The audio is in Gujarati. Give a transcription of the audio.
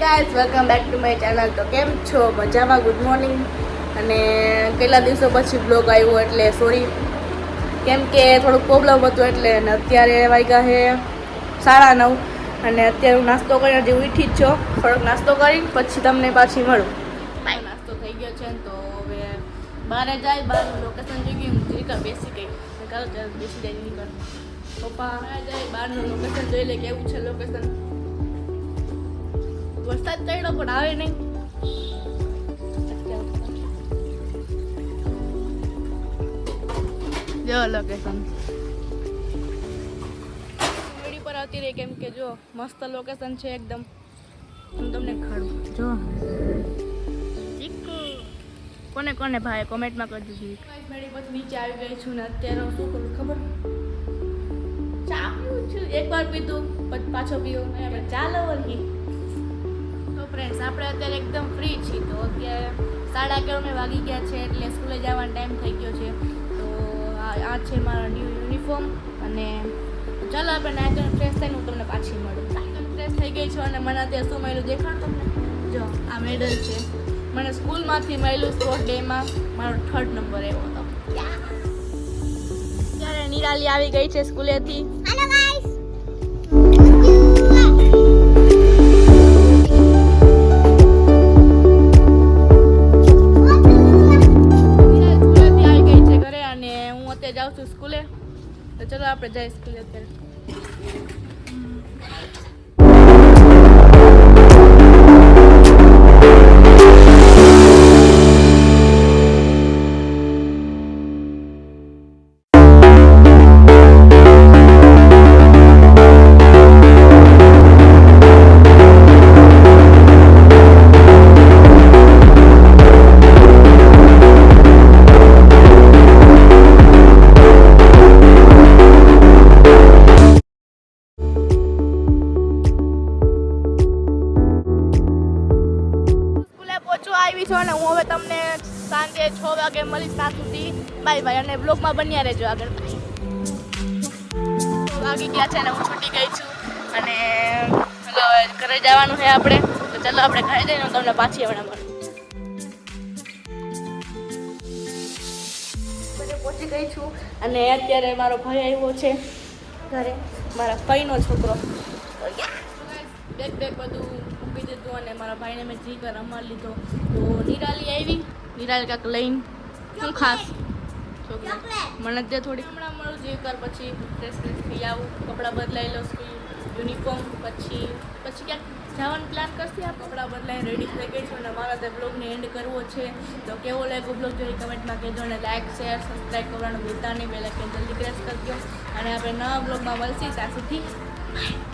Guys welcome back to my channel તો કેમ છો? મજામાં? ગુડ મોર્નિંગ અને કેટલા દિવસો પછી બ્લોગ આવ્યો એટલે સોરી કેમ કે થોડુંક પ્રોબ્લેમ હતું એટલે અને અત્યારે વાગ્યા છે સાડા નવ. અને અત્યારે હું નાસ્તો કરીને હજી ઉઠી જ છો. થોડોક નાસ્તો કરી પછી તમને પાછી મળું. નાસ્તો થઈ ગયો છે તો હવે બહાર જાય બહારનું લોકેશન જોઈ ગયું હું જીરીકા બેસી ગઈ. મેં ચાલો બેસી જાય નીકળ પપ્પા જાય બહારનું લોકેશન જોઈ લે કેવું છે લોકેશન વરસાદ ચડ્યો પણ આવે નહીં. જો લોકેશન વીડી પર આવતી રહી કેમ કે જો મસ્ત લોકેશન છે એકદમ. હું તમને ખાડું. જો. કોને કોને ભાઈ કોમેન્ટમાં કરી દીધી મેળી પછી નીચે આવી ગઈ છું ને અત્યારે શું કરું ખબર? ચા પીવું છું. એકવાર પીધું પછી પાછો પીવો. ચાલો વળી ફ્રેન્ડ્સ આપણે અત્યારે એકદમ ફ્રી છીએ. તો અત્યારે સાડા અગિયાર વાગી ગયા છે, એટલે સ્કૂલે જવાનો ટાઈમ થઈ ગયો છે. તો આ છે મારો ન્યૂ યુનિફોર્મ અને ચાલો આપણે ધોઈને ફ્રેશ થઈને હું તમને પાછી મળું. ફ્રેશ થઈ ગઈ છું અને મને અત્યારે શું મળ્યું દેખાડ તમને? જો, આ મેડલ છે. મને સ્કૂલમાંથી મળ્યું સ્પોર્ટ ડેમાં મારો થર્ડ નંબર એવો હતો. ત્યારે નિરાલી આવી ગઈ છે સ્કૂલેથી. છું સ્કૂલે? તો ચલો આપણે જઈએ સ્કૂલે અત્યારે. છું અને હું હવે તમને સાંજે છ વાગે મળીશ ત્યાં સુધી. બાય બાય અને બ્લોગમાં બન્યા રહેજો આગળ. વાગી ગયા છે અને હું છૂટી ગઈ છું. અને ચલો ઘરે જવાનું છે આપણે. તો ચાલો, આપણે ઘરે જઈને હું તમને પાછી હમણાં મળું. પહોંચી ગઈ છું અને અત્યારે મારો ભાઈ આવ્યો છે ઘરે. મારા ભાઈનો છોકરો. બેગ બેગ બધું મૂકી દીધું અને મારા ભાઈને મેં જી કર રમવા લીધો. તો નિરાલી આવી. નિરાલી કાંક લઈને. શું ખાસ? મને તે થોડી હમણાં મળું જે કર પછી ફ્રેશ ફ્રેશ થઈ આવું. કપડાં બદલાઈ લો સ્કૂલ યુનિફોર્મ પછી પછી ક્યાંક જવાનું પ્લાન કરશે આ કપડાં બદલાઈ રેડી થઈ ગઈ છું અને મારા તે બ્લોગને એન્ડ કરવો છે. તો કેવો લાગ્યો બ્લોગ જોઈ કમેન્ટમાં કહેજો અને લાઇક શેર સબસ્ક્રાઈબ કરવાનું ભૂલતા નહીં. પહેલાં કે જલ્દી પ્રેસ કરજો. અને આપણે નવા બ્લોગમાં મળશે ત્યાં સુધી はい。